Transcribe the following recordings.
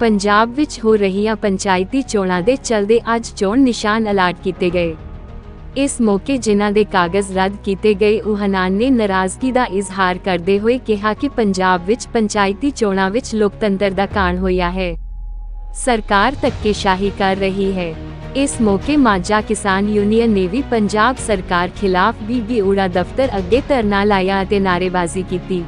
ਪੰਜਾਬ ਵਿੱਚ ਹੋ ਰਹੀਆਂ ਪੰਚਾਇਤੀ ਚੋਣਾਂ ਦੇ ਚਲਦੇ ਅੱਜ ਚੋਣ ਨਿਸ਼ਾਨ ਅਲਾਟ ਕੀਤੇ ਗਏ। ਇਸ ਮੌਕੇ ਜਿਨ੍ਹਾਂ ਦੇ ਕਾਗਜ਼ ਰੱਦ ਕੀਤੇ ਗਏ ਉਹਨਾਂ ਨੇ ਨਾਰਾਜ਼ਗੀ ਦਾ ਇਜ਼ਹਾਰ ਕਰਦੇ ਹੋਏ ਕਿਹਾ ਕਿ ਪੰਜਾਬ ਵਿੱਚ ਪੰਚਾਇਤੀ ਚੋਣਾਂ ਵਿੱਚ ਲੋਕਤੰਤਰ ਦਾ ਕਾਣ ਹੋਇਆ ਹੈ। ਸਰਕਾਰ ਧੱਕੇਸ਼ਾਹੀ ਕਰ ਰਹੀ ਹੈ। ਇਸ ਮੌਕੇ ਮਾਝਾ ਕਿਸਾਨ ਯੂਨੀਅਨ ਨੇ ਵੀ ਪੰਜਾਬ ਸਰਕਾਰ ਖਿਲਾਫ ਬੀਬੀ ਉੜਾ ਦਫ਼ਤਰ ਅੱਗੇ ਧਰਨਾ ਲਾਇਆ ਅਤੇ ਨਾਅਰੇਬਾਜ਼ੀ ਕੀਤੀ।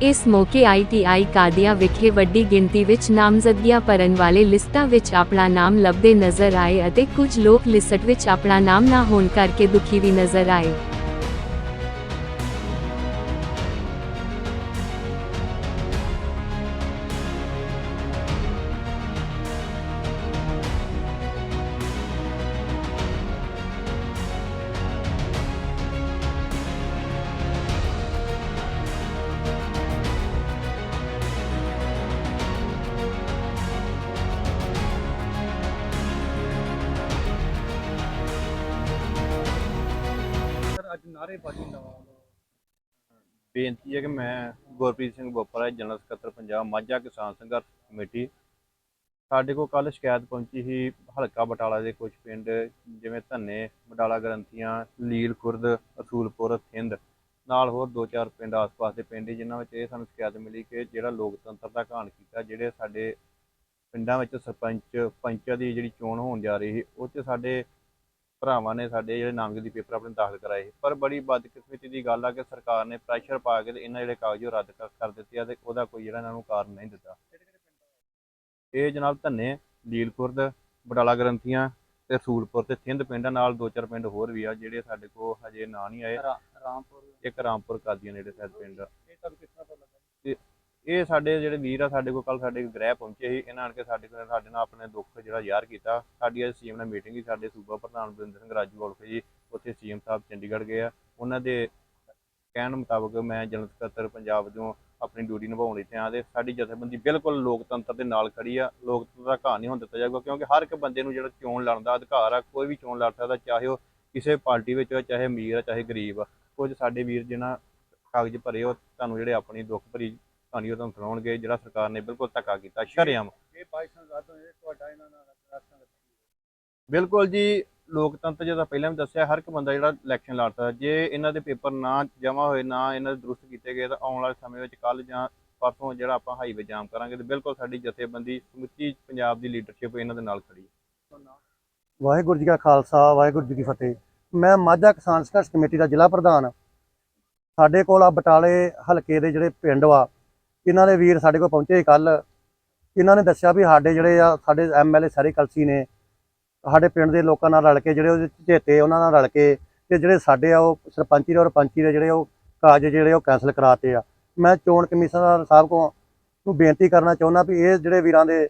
ਇਸ ਮੌਕੇ ਆਈਟੀਆਈ ਕਾਦੀਆਂ ਵਿਖੇ ਵੱਡੀ ਗਿਣਤੀ ਵਿੱਚ ਨਾਮਜ਼ਦਗੀਆਂ ਭਰਨ ਵਾਲੇ ਲਿਸਟਾਂ ਵਿੱਚ ਆਪਣਾ ਨਾਮ ਲੱਭਦੇ ਨਜ਼ਰ ਆਏ ਅਤੇ ਕੁਝ ਲੋਕ ਲਿਸਟ ਵਿੱਚ ਆਪਣਾ ਨਾਮ ਨਾ ਹੋਣ ਕਰਕੇ ਦੁਖੀ ਵੀ ਨਜ਼ਰ ਆਏ। ਅੱਜ ਨਾਅਰੇਬਾਜ਼ੀ ਲਾਉਣ ਬੇਨਤੀ ਹੈ ਕਿ ਮੈਂ ਗੁਰਪ੍ਰੀਤ ਸਿੰਘ ਬੋਪਰਾ ਜਨਰਲ ਸਕੱਤਰ ਪੰਜਾਬ ਮਾਝਾ ਕਿਸਾਨ ਸੰਘਰਸ਼ ਕਮੇਟੀ। ਸਾਡੇ ਕੋਲ ਕੱਲ ਸ਼ਿਕਾਇਤ ਪਹੁੰਚੀ ਸੀ ਹਲਕਾ ਬਟਾਲਾ ਦੇ ਕੁਝ ਪਿੰਡ ਜਿਵੇਂ ਧੰਨੇ ਬਟਾਲਾ ਗਰੰਤੀਆਂ ਲੀਲ ਖੁਰਦ ਅਸੂਲਪੁਰ ਥਿੰਦ। ਨਾਲ ਹੋਰ ਦੋ ਚਾਰ ਪਿੰਡ ਆਸ-ਪਾਸ ਦੇ ਪਿੰਡ ਸੀ, ਜਿਨ੍ਹਾਂ ਵਿੱਚ ਇਹ ਸਾਨੂੰ ਸ਼ਿਕਾਇਤ ਮਿਲੀ ਕਿ ਜਿਹੜਾ ਲੋਕਤੰਤਰ ਦਾ ਘਾਣ ਕੀਤਾ ਜਿਹੜੇ ਸਾਡੇ ਪਿੰਡਾਂ ਵਿੱਚ ਸਰਪੰਚ ਪੰਚਾਂ ਦੀ ਜਿਹੜੀ ਚੋਣ ਹੋਣ ਜਾ ਰਹੀ ਸੀ ਉਹ 'ਚ ਸਾਡੇ ਭਰਾਵਾਂ ਨੇ ਸਾਡੇ ਜਿਹੜੇ ਨਾਮਜ਼ਦਗੀ ਪੇਪਰ ਆਪਣੇ ਦਾਖਲ ਕਰਾਏ। ਪਰ ਬੜੀ ਬਦਕਿਸਮਤੀ ਦੀ ਗੱਲ ਆ ਕਿ ਸਰਕਾਰ ਨੇ ਪ੍ਰੈਸ਼ਰ ਪਾ ਕੇ ਤੇ ਇਹਨਾਂ ਜਿਹੜੇ ਕਾਗਜ਼ ਰੱਦ ਕਰ ਦਿੱਤੇ ਆ ਤੇ ਉਹਦਾ ਕੋਈ ਜਿਹੜਾ ਇਹਨਾਂ ਨੂੰ ਕਾਰਨ ਨਹੀਂ ਦਿੱਤਾ ਇਹ ਜਨਾਬ ਧੰਨੇ ਲੀਲਖੁਰਦ ਬਡਾਲਾ ਗਰੰਥੀਆਂ ਤੇ ਰਸੂਲਪੁਰ ਤੇ ਥਿੰਦ ਪਿੰਡਾਂ ਨਾਲ ਦੋ ਚਾਰ ਪਿੰਡ ਹੋਰ ਵੀ ਆ ਜਿਹੜੇ ਸਾਡੇ ਕੋਲ ਹਜੇ ਨਾਂ ਨਹੀਂ ਆਏ ਰਾਮਪੁਰ ਇੱਕ ਰਾਮਪੁਰ ਕਾਦੀਆਂ ਨੇੜੇ ਸ਼ਾਇਦ ਪਿੰਡ। ਇਹ ਤੁਹਾਨੂੰ ਕਿਸ ਤਰ੍ਹਾਂ ਪਤਾ ਲੱਗਾ ਇਹ ਸਾਡੇ ਜਿਹੜੇ ਵੀਰ ਆ, ਸਾਡੇ ਕੋਲ ਕੱਲ ਸਾਡੇ ਗ੍ਰਹਿ ਪਹੁੰਚੇ ਸੀ, ਇਹਨਾਂ ਆਣ ਕੇ ਸਾਡੇ ਕੋਲ, ਸਾਡੇ ਨਾਲ ਆਪਣੇ ਦੁੱਖ ਜਿਹੜਾ ਜ਼ਾਹਰ ਕੀਤਾ। ਸਾਡੀ ਅੱਜ ਸੀਐਮ ਨਾਲ ਮੀਟਿੰਗ ਸੀ, ਸਾਡੇ ਸੂਬਾ ਪ੍ਰਧਾਨ ਬਰਿੰਦਰ ਸਿੰਘ ਰਾਜੂਵਾਲ ਗੋਲਖ ਜੀ, ਉੱਥੇ ਸੀਐਮ ਸਾਹਿਬ ਚੰਡੀਗੜ੍ਹ ਗਏ ਆ। ਉਹਨਾਂ ਦੇ ਕਹਿਣ ਮੁਤਾਬਕ ਮੈਂ ਜਨਰਲ ਸਕੱਤਰ ਪੰਜਾਬ ਵਜੋਂ ਆਪਣੀ ਡਿਊਟੀ ਨਿਭਾਉਣ ਲਈ ਆ ਤੇ ਸਾਡੀ ਜਥੇਬੰਦੀ ਬਿਲਕੁਲ ਲੋਕਤੰਤਰ ਦੇ ਨਾਲ ਖੜੀ ਆ। ਲੋਕਤੰਤਰ ਦਾ ਘਾਣ ਨਹੀਂ ਹੋਣ ਦਿੱਤਾ ਜਾਊਗਾ, ਕਿਉਂਕਿ ਹਰ ਇੱਕ ਬੰਦੇ ਨੂੰ ਜਿਹੜਾ ਚੋਣ ਲੜਨ ਦਾ ਅਧਿਕਾਰ ਆ, ਕੋਈ ਵੀ ਚੋਣ ਲੜ ਸਕਦਾ, ਚਾਹੇ ਉਹ ਕਿਸੇ ਪਾਰਟੀ ਵਿੱਚ ਹੋਵੇ ਚਾਹੇ ਅਮੀਰ ਆ, ਚਾਹੇ ਗਰੀਬ ਆ। ਕੁਝ ਸਾਡੇ ਵੀਰ ਜਿਨ੍ਹਾਂ ਕਾਗਜ਼ ਭਰੇ ਉਹ ਤੁਹਾਨੂੰ ਜਿਹੜੇ ਆਪਣੀ ਦੁੱਖ ਭਰੀ ਕਹਾਣੀ ਤੁਹਾਨੂੰ ਸੁਣਾਉਣਗੇ ਜਿਹੜਾ ਸਰਕਾਰ ਨੇ ਬਿਲਕੁਲ ਧੱਕਾ ਕੀਤਾ ਸ਼ਰੇਆਮ। ਇਹ ਰੱਦ ਹੋਏ ਤੁਹਾਡਾ ਇਹਨਾਂ ਨਾਲ ਰਾਸ਼ਟਰਾਂ ਦਾ ਬਿਲਕੁਲ ਜੀ ਲੋਕਤੰਤਰ ਜਿਹਦਾ ਪਹਿਲਾਂ ਵੀ ਦੱਸਿਆ ਹਰ ਇੱਕ ਬੰਦਾ ਜਿਹੜਾ ਇਲੈਕਸ਼ਨ ਲੜ ਸਕਦਾ ਜੇ ਇਹਨਾਂ ਦੇ ਪੇਪਰ ਨਾ ਜਮ੍ਹਾਂ ਹੋਏ ਨਾ ਇਹਨਾਂ ਦੇ ਦਰੁਸਤ ਕੀਤੇ ਗਏ ਤਾਂ ਆਉਣ ਵਾਲੇ ਸਮੇਂ ਵਿੱਚ ਕੱਲ ਜਾਂ ਪਰਸੋਂ ਜਿਹੜਾ ਆਪਾਂ ਹਾਈਵੇ ਜਾਮ ਕਰਾਂਗੇ ਤੇ ਬਿਲਕੁਲ ਸਾਡੀ ਜਥੇਬੰਦੀ ਸਮੁੱਚੀ ਪੰਜਾਬ ਦੀ ਲੀਡਰਸ਼ਿਪ ਇਹਨਾਂ ਦੇ ਨਾਲ ਖੜੀ ਹੈ। ਵਾਹਿਗੁਰੂ ਜੀ ਕਾ ਖਾਲਸਾ ਵਾਹਿਗੁਰੂ ਜੀ ਕੀ ਫਤਿਹ। ਮੈਂ ਮਾਝਾ ਕਿਸਾਨ ਸੰਘਰਸ਼ ਕਮੇਟੀ ਦਾ ਜ਼ਿਲ੍ਹਾ ਪ੍ਰਧਾਨ ਸਾਡੇ ਕੋਲ ਆ ਬਟਾਲੇ ਹਲਕੇ ਦੇ ਜਿਹੜੇ ਪਿੰਡ ਵਾ ਇਹਨਾਂ ਦੇ ਵੀਰ ਸਾਡੇ ਕੋਲ ਪਹੁੰਚੇ ਕੱਲ ਇਹਨਾਂ ਨੇ ਦੱਸਿਆ ਵੀ ਸਾਡੇ ਜਿਹੜੇ ਆ, ਸਾਡੇ ਐਮਐਲਏ ਸਾਰੇ ਕਲਸੀ ਨੇ, ਸਾਡੇ ਪਿੰਡ ਦੇ ਲੋਕਾਂ ਨਾਲ ਰਲ ਕੇ ਜਿਹੜੇ ਉਹਦੇ ਝੇਤੇ ਉਹਨਾਂ ਨਾਲ ਰਲ ਕੇ ਤੇ ਜਿਹੜੇ ਸਾਡੇ ਆ ਉਹ ਸਰਪੰਚੀ ਦੇ ਔਰ ਪੰਚੀ ਦੇ ਜਿਹੜੇ ਉਹ ਕਾਜ ਜਿਹੜੇ ਉਹ ਕੈਂਸਲ ਕਰਾਤੇ ਆ। ਮੈਂ ਚੋਣ ਕਮਿਸ਼ਨਰ ਸਾਹਿਬ ਕੋ ਨੂੰ ਬੇਨਤੀ ਕਰਨਾ ਚਾਹੁੰਦਾ ਵੀ ਇਹ ਜਿਹੜੇ ਵੀਰਾਂ ਦੇ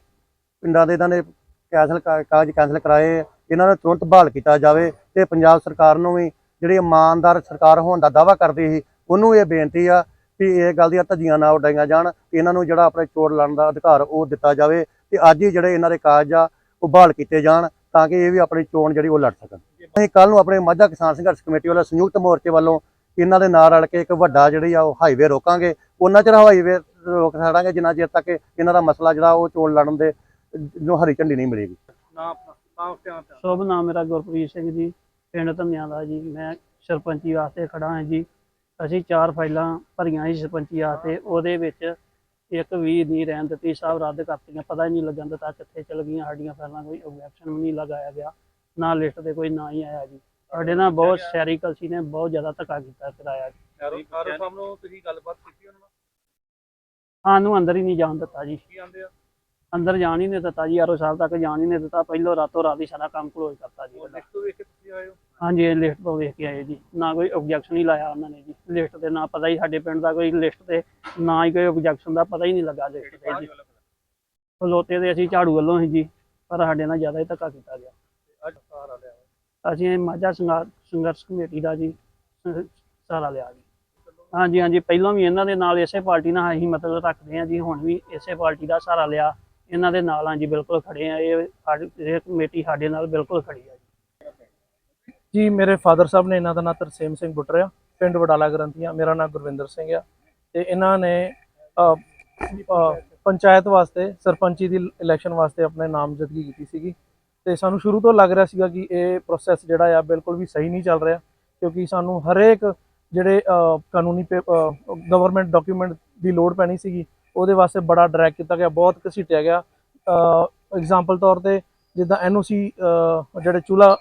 ਪਿੰਡਾਂ ਦੇ ਇਹਨਾਂ ਨੇ ਕੈਂਸਲ ਕਾਗਜ਼ ਕੈਂਸਲ ਕਰਾਏ, ਇਹਨਾਂ ਨੂੰ ਤੁਰੰਤ ਬਹਾਲ ਕੀਤਾ ਜਾਵੇ ਤੇ ਪੰਜਾਬ ਸਰਕਾਰ ਨੂੰ ਵੀ ਜਿਹੜੀ ਇਮਾਨਦਾਰ ਸਰਕਾਰ ਹੋਣ ਦਾ ਦਾਅਵਾ ਕਰਦੀ ਸੀ, ਉਹਨੂੰ ਇਹ ਬੇਨਤੀ ਆ ਵੀ ਇਹ ਗੱਲ ਦੀਆਂ ਧੱਜੀਆਂ ਨਾ ਉਡਾਈਆਂ ਜਾਣ ਇਹਨਾਂ ਨੂੰ ਜਿਹੜਾ ਆਪਣੇ ਚੋਣ ਲੜਨ ਦਾ ਅਧਿਕਾਰ ਉਹ ਦਿੱਤਾ ਜਾਵੇ ਤੇ ਅੱਜ ਹੀ ਜਿਹੜੇ ਇਹਨਾਂ ਦੇ ਕਾਗਜ਼ ਆ ਉਹ ਬਹਾਲ ਕੀਤੇ ਜਾਣ ਤਾਂ ਕਿ ਇਹ ਵੀ ਆਪਣੀ ਚੋਣ ਜਿਹੜੀ ਉਹ ਲੜ ਸਕਣ। ਅਸੀਂ ਕੱਲ ਨੂੰ ਆਪਣੇ ਮਾਝਾ ਕਿਸਾਨ ਸੰਘਰਸ਼ ਕਮੇਟੀ ਵੱਲੋਂ ਸੰਯੁਕਤ ਮੋਰਚੇ ਵੱਲੋਂ ਇਹਨਾਂ ਦੇ ਨਾਲ ਰਲ ਕੇ ਇੱਕ ਵੱਡਾ ਜਿਹੜੀ ਆ ਉਹ ਹਾਈਵੇ ਰੋਕਾਂਗੇ। ਉਹਨਾਂ ਚਿਰ ਹਾਈਵੇ ਰੋਕ ਛੱਡਾਂਗੇ ਜਿੰਨਾ ਚਿਰ ਤੱਕ ਇਹਨਾਂ ਦਾ ਮਸਲਾ ਜਿਹੜਾ ਉਹ ਚੋਣ ਲੜਨ ਦੇ ਨੂੰ ਹਰੀ ਝੰਡੀ ਨਹੀਂ ਮਿਲੇਗੀ। ਸ਼ੁਭ ਨਾਮ ਮੇਰਾ ਗੁਰਪ੍ਰੀਤ ਸਿੰਘ ਜੀ ਪਿੰਡ ਧੰਨਿਆਂ ਦਾ ਜੀ। ਮੈਂ ਸਰਪੰਚੀ ਵਾਸਤੇ ਖੜਾ ਹਾਂ ਜੀ। ਅਸੀਂ ਚਾਰ ਫਾਈਲਾਂ ਭਰੀਆਂ ਸੀ ਸਰਪੰਚੀ ਵਾਸਤੇ ਉਹਦੇ ਵਿੱਚ ਇੱਕ ਵੀ ਨਹੀਂ ਰਹਿਣ ਦਿੱਤੀ ਸਭ ਰੱਦ ਕਰਤੀਆਂ। ਪਤਾ ਹੀ ਨਹੀਂ ਲੱਗਣ ਦਿੱਤਾ ਕਿੱਥੇ ਚਲ ਗਈਆਂ ਸਾਡੀਆਂ ਫਾਈਲਾਂ ਕੋਈ ਓਬਜੈਕਸ਼ਨ ਵੀ ਨਹੀਂ ਲਗਾਇਆ ਗਿਆ। ਨਾ ਲਿਸਟ ਤੇ ਕੋਈ ਨਾ ਹੀ ਆਇਆ ਜੀ। ਸਾਡੇ ਨਾਲ ਬਹੁਤ ਸ਼ਹਿਰੀ ਕਲਸੀ ਨੇ ਬਹੁਤ ਜ਼ਿਆਦਾ ਧੱਕਾ ਕੀਤਾ ਕਰਾਇਆ ਜੀ। ਸਾਹਿਬ ਤੁਸੀਂ ਗੱਲਬਾਤ ਕੀਤੀ ਉਹਨਾਂ ਨਾਲ? ਸਾਨੂੰ ਅੰਦਰ ਹੀ ਨਹੀਂ ਜਾਣ ਦਿੱਤਾ ਜੀ। ਕੀ ਆਂਦੇ ਆ? ਅੰਦਰ ਜਾਣ ਹੀ ਨਹੀਂ ਦਿੱਤਾ ਜੀ ਆਰੋ ਸਾਹਿਬ ਤੱਕ ਜਾਣ ਹੀ ਨਹੀਂ ਦਿੱਤਾ। ਪਹਿਲੋਂ ਰਾਤੋਂ ਰਾਤ ਹੀ ਸਾਰਾ ਕੰਮ ਕਲੋਜ਼ ਕਰਤਾ ਜੀ ਉਹ। ਲਿਸਟ ਤੋਂ ਵੇਖ ਕੇ ਤੁਸੀਂ ਆਏ ਹੋ? ਹਾਂਜੀ, ਇਹ ਲਿਸਟ ਤੋਂ ਵੇਖ ਕੇ ਆਏ ਜੀ। ਨਾ ਕੋਈ ਆਬਜੈਕਸ਼ਨ ਹੀ ਲਾਇਆ ਉਹਨਾਂ ਨੇ ਜੀ। ਲਿਸਟ ਤੇ ਨਾ ਪਤਾ ਹੀ ਸਾਡੇ ਪਿੰਡ ਦਾ ਕੋਈ ਲਿਸਟ ਤੇ, ਨਾ ਹੀ ਕੋਈ ਆਬਜੈਕਸ਼ਨ ਦਾ ਪਤਾ ਹੀ ਨਹੀਂ ਲੱਗਾ ਲਿਸਟ ਤੇ ਜੀ। ਖਲੋਤੇ ਦੇ ਅਸੀਂ ਝਾੜੂ ਵੱਲੋਂ ਸੀ ਜੀ, ਪਰ ਸਾਡੇ ਨਾਲ ਜ਼ਿਆਦਾ ਹੀ ਧੱਕਾ ਕੀਤਾ ਗਿਆ। ਅਸੀਂ ਇਹ ਮਾਝਾ ਸੰਘਰਸ਼ ਕਮੇਟੀ ਦਾ ਜੀ ਸਹਾਰਾ ਲਿਆ ਜੀ। ਹਾਂਜੀ ਹਾਂਜੀ, ਪਹਿਲਾਂ ਵੀ ਇਹਨਾਂ ਦੇ ਨਾਲ ਇਸੇ ਪਾਰਟੀ ਨਾਲ ਅਸੀਂ ਮਤਲਬ ਰੱਖਦੇ ਹਾਂ ਜੀ, ਹੁਣ ਵੀ ਇਸੇ ਪਾਰਟੀ ਦਾ ਸਹਾਰਾ ਲਿਆ। ਇਹਨਾਂ ਦੇ ਨਾਲ ਹਾਂ ਜੀ, ਬਿਲਕੁਲ ਖੜੇ ਆ ਇਹ ਇਹ ਕਮੇਟੀ ਸਾਡੇ ਨਾਲ ਬਿਲਕੁਲ ਖੜੀ ਆ ਜੀ ਮੇਰੇ ਫਾਦਰ ਸਾਹਿਬ ਨੇ ਇਹਨਾਂ ਦਾ ਨਾਂ ਤਰਸੇਮ ਸਿੰਘ ਬੁੱਟਰਿਆ ਪਿੰਡ ਵਡਾਲਾ ਗ੍ਰੰਥੀਆਂ ਮੇਰਾ ਨਾਮ ਗੁਰਵਿੰਦਰ ਸਿੰਘ ਆ। ਤੇ ਇਹਨਾਂ ਨੇ ਪੰਚਾਇਤ ਵਾਸਤੇ ਸਰਪੰਚੀ ਦੀ ਇਲੈਕਸ਼ਨ ਵਾਸਤੇ ਆਪਣੇ ਨਾਮਜ਼ਦਗੀ ਕੀਤੀ ਸੀਗੀ। ਤੇ ਸਾਨੂੰ ਸ਼ੁਰੂ ਤੋਂ ਲੱਗ ਰਿਹਾ ਸੀਗਾ ਕਿ ਇਹ ਪ੍ਰੋਸੈਸ ਜਿਹੜਾ ਆ ਬਿਲਕੁਲ ਵੀ ਸਹੀ ਨਹੀਂ ਚੱਲ ਰਿਹਾ ਕਿਉਂਕਿ ਸਾਨੂੰ ਹਰੇਕ ਜਿਹੜੇ ਅ, ਕਾਨੂੰਨੀ ਗਵਰਨਮੈਂਟ ਡਾਕੂਮੈਂਟ ਦੀ ਲੋੜ ਪੈਣੀ ਸੀਗੀ ਉਹਦੇ ਵਾਸਤੇ ਬੜਾ ਡਰੈਕ ਕੀਤਾ ਗਿਆ ਬਹੁਤ ਘਸੀਟਿਆ ਗਿਆ। ਐਗਜ਼ਾਮਪਲ ਤੌਰ ਤੇ ਜਿੱਦਾਂ ਐਨਓਸੀ ਜਿਹੜੇ ਚੂਲਾ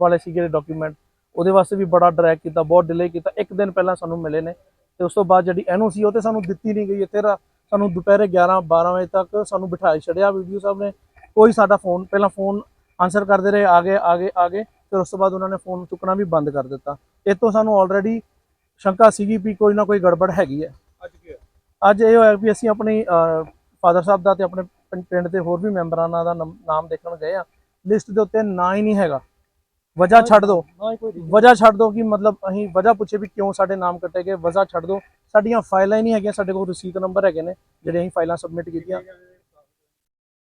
ਵਾਲੇ ਸੀਗੇ ਡਾਕੂਮੈਂਟ ਉਹਦੇ ਵਾਸਤੇ ਵੀ ਬੜਾ ਡਰੈਗ ਕੀਤਾ ਬਹੁਤ ਡਿਲੇ ਕੀਤਾ। ਇੱਕ ਦਿਨ ਪਹਿਲਾਂ ਸਾਨੂੰ ਮਿਲੇ ਨੇ ਤੇ ਉਸ ਤੋਂ ਬਾਅਦ ਜਿਹੜੀ ਐਨਓਸੀ ਉਹ ਤੇ ਸਾਨੂੰ ਦਿੱਤੀ ਨਹੀਂ ਗਈ। ਇੱਥੇ ਰਾ- ਸਾਨੂੰ ਦੁਪਹਿਰੇ 11 12 ਵਜੇ ਤੱਕ ਸਾਨੂੰ ਬਿਠਾਈ ਛੜਿਆ ਵੀਡੀਓ ਸਾਹਿਬ ਨੇ। ਕੋਈ ਸਾਡਾ ਫੋਨ ਪਹਿਲਾਂ ਫੋਨ ਆਨਸਰ ਕਰਦੇ ਰਹੇ ਆਗੇ ਆਗੇ ਆਗੇ ਫਿਰ ਉਸ ਤੋਂ ਬਾਅਦ ਉਹਨਾਂ ਨੇ ਫੋਨ ਚੁੱਕਣਾ ਵੀ ਬੰਦ ਕਰ ਦਿੱਤਾ। ਇਹ ਤੋਂ ਸਾਨੂੰ ਆਲਰੇਡੀ ਸ਼ੰਕਾ ਸੀਗੀ ਵੀ ਕੋਈ ਨਾ ਕੋਈ ਗੜਬੜ ਹੈਗੀ ਹੈ। ਅੱਜ ਕੀ ਹੋਇਆ? ਅੱਜ ਇਹ ਹੋਇਆ ਵੀ ਅਸੀਂ ਆਪਣੀ ਫਾਦਰ ਸਾਹਿਬ ਦਾ ਤੇ ਆਪਣੇ ਪਿੰਡ ਦੇ ਹੋਰ ਵੀ ਮੈਂਬਰਾਂ ਦਾ ਨਾਮ ਦੇਖਣ ਗਏ ਆ ਲਿਸਟ ਦੇ ਉੱਤੇ ਨਾਂ ਹੀ ਨਹੀਂ ਹੈਗਾ। ਵਜ੍ਹਾ ਛੱਡ ਦਿਓ ਵਜ੍ਹਾ ਛੱਡ ਦਿਓ ਕਿ ਮਤਲਬ ਅਸੀਂ ਵਜ੍ਹਾ ਪੁੱਛੇ ਵੀ ਕਿਉਂ ਸਾਡੇ ਨਾਮ ਕੱਟੇ ਗਏ ਵਜ੍ਹਾ ਛੱਡ ਦਿਓ ਸਾਡੀਆਂ ਫਾਈਲਾਂ ਹੀ ਨਹੀਂ ਹੈਗੀਆਂ ਸਾਡੇ ਕੋਲ ਰਸੀਦ ਨੰਬਰ ਹੈਗੇ ਨੇ ਜਿਹੜੇ ਅਸੀਂ ਫਾਈਲਾਂ ਸਬਮਿਟ ਕੀਤੀਆਂ।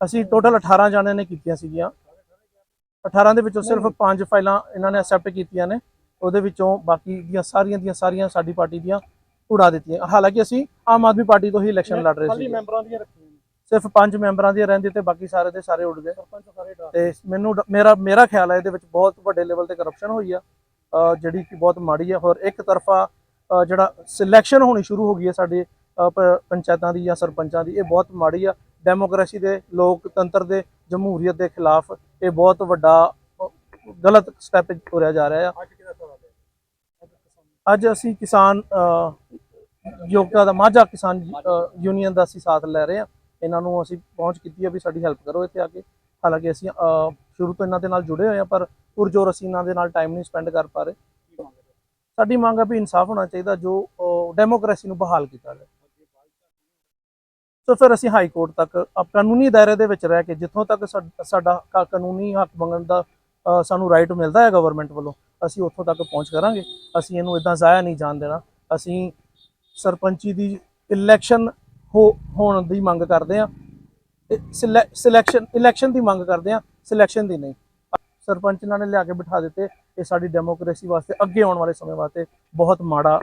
ਅਸੀਂ ਟੋਟਲ 18 ਜਾਣਿਆਂ ਨੇ ਕੀਤੀਆਂ ਸੀਗੀਆਂ। 18 ਦੇ ਵਿੱਚੋਂ ਸਿਰਫ 5 ਫਾਈਲਾਂ ਇਹਨਾਂ ਨੇ ਐਕਸੈਪਟ ਕੀਤੀਆਂ ਨੇ। ਉਹਦੇ ਵਿੱਚੋਂ ਬਾਕੀ ਦੀਆਂ ਸਾਰੀਆਂ ਦੀਆਂ ਸਾਰੀਆਂ ਸਾਡੀ ਪਾਰਟੀ ਦੀਆਂ ਉਡਾ ਦਿੱਤੀਆਂ। ਹਾਲਾਂਕਿ ਅਸੀਂ ਆਮ ਆਦਮੀ ਪਾਰਟੀ ਤੋਂ ਹੀ ਇਲੈਕਸ਼ਨ ਲੜ ਰਹੇ ਸੀ ਸਿਰਫ ਪੰਜ ਮੈਂਬਰਾਂ ਦੀਆਂ ਰਹਿੰਦੀ ਤੇ ਬਾਕੀ ਸਾਰੇ ਦੇ ਸਾਰੇ ਉੱਡ ਗਏ। ਤੇ ਮੈਨੂੰ ਮੇਰਾ ਮੇਰਾ ਖਿਆਲ ਹੈ ਇਹਦੇ ਵਿੱਚ ਬਹੁਤ ਵੱਡੇ ਲੈਵਲ ਤੇ ਕਰਪਸ਼ਨ ਹੋਈ ਆ। ਜਿਹੜੀ ਕਿ ਬਹੁਤ ਮਾੜੀ ਹੈ ਹੋਰ ਇੱਕ ਤਰਫਾ ਜਿਹੜਾ ਸਿਲੈਕਸ਼ਨ ਹੋਣੀ ਸ਼ੁਰੂ ਹੋ ਗਈ ਹੈ ਸਾਡੇ ਪੰਚਾਇਤਾਂ ਦੀ ਜਾਂ ਸਰਪੰਚਾਂ ਦੀ ਇਹ ਬਹੁਤ ਮਾੜੀ ਆ। ਡੈਮੋਕ੍ਰੇਸੀ ਦੇ ਲੋਕਤੰਤਰ ਦੇ ਜਮਹੂਰੀਅਤ ਦੇ ਖਿਲਾਫ ਇਹ ਬਹੁਤ ਵੱਡਾ ਗਲਤ ਸਟੈਪ ਤੁਰਿਆ ਜਾ ਰਿਹਾ ਆ। ਅੱਜ ਅਸੀਂ ਕਿਸਾਨ ਯੋਗਤਾ ਦਾ ਮਾਝਾ ਕਿਸਾਨ ਯੂਨੀਅਨ ਦਾ ਅਸੀਂ ਸਾਥ ਲੈ ਰਹੇ ਹਾਂ ਇਹਨਾਂ ਨੂੰ ਅਸੀਂ ਪਹੁੰਚ ਕੀਤੀ ਹੈ ਵੀ ਸਾਡੀ ਹੈਲਪ ਕਰੋ ਇੱਥੇ ਆ ਕੇ। ਹਾਲਾਂਕਿ ਅਸੀਂ ਸ਼ੁਰੂ ਤੋਂ ਇਹਨਾਂ ਦੇ ਨਾਲ ਜੁੜੇ ਹੋਏ ਹਾਂ ਪਰ ਪੁਰਜੋਰ ਅਸੀਂ ਇਹਨਾਂ ਦੇ ਨਾਲ ਟਾਈਮ ਨਹੀਂ ਸਪੈਂਡ ਕਰ ਪਾ ਰਹੇ। ਸਾਡੀ ਮੰਗ ਹੈ ਵੀ ਇਨਸਾਫ ਹੋਣਾ ਚਾਹੀਦਾ, ਜੋ ਡੈਮੋਕ੍ਰੇਸੀ ਨੂੰ ਬਹਾਲ ਕੀਤਾ ਜਾਵੇ। ਸੋ ਫਿਰ ਅਸੀਂ ਹਾਈ ਕੋਰਟ ਤੱਕ ਕਾਨੂੰਨੀ ਦਾਇਰੇ ਦੇ ਵਿੱਚ ਰਹਿ ਕੇ, ਜਿੱਥੋਂ ਤੱਕ ਸਾ- ਸਾਡਾ ਕਾ- ਕਾਨੂੰਨੀ ਹੱਕ ਮੰਗਣ ਦਾ ਸਾਨੂੰ ਰਾਈਟ ਮਿਲਦਾ ਹੈ ਗਵਰਨਮੈਂਟ ਵੱਲੋਂ, ਅਸੀਂ ਉੱਥੋਂ ਤੱਕ ਪਹੁੰਚ ਕਰਾਂਗੇ। ਅਸੀਂ ਇਹਨੂੰ ਇਦਾਂ ਜ਼ਾਇਆ ਨਹੀਂ ਜਾਣ ਦੇਣਾ। ਅਸੀਂ ਸਰਪੰਚੀ ਦੀ ਇਲੈਕਸ਼ਨ ਹੋਣ ਦੀ ਮੰਗ ਕਰਦੇ ਆ। ਸਿਲੈਕਸ਼ਨ ਇਲੈਕਸ਼ਨ ਦੀ ਮੰਗ ਕਰਦੇ ਆ ਸਿਲੈਕਸ਼ਨ ਦੀ ਨਹੀਂ। ਸਰਪੰਚ ਇਹਨਾਂ ਨੇ ਲਿਆ ਕੇ ਬਿਠਾ ਦਿੱਤੇ, ਇਹ ਸਾਡੀ ਡੈਮੋਕ੍ਰੇਸੀ ਵਾਸਤੇ ਅੱਗੇ ਆਉਣ ਵਾਲੇ ਸਮੇਂ ਵਾਸਤੇ ਬਹੁਤ ਮਾੜਾ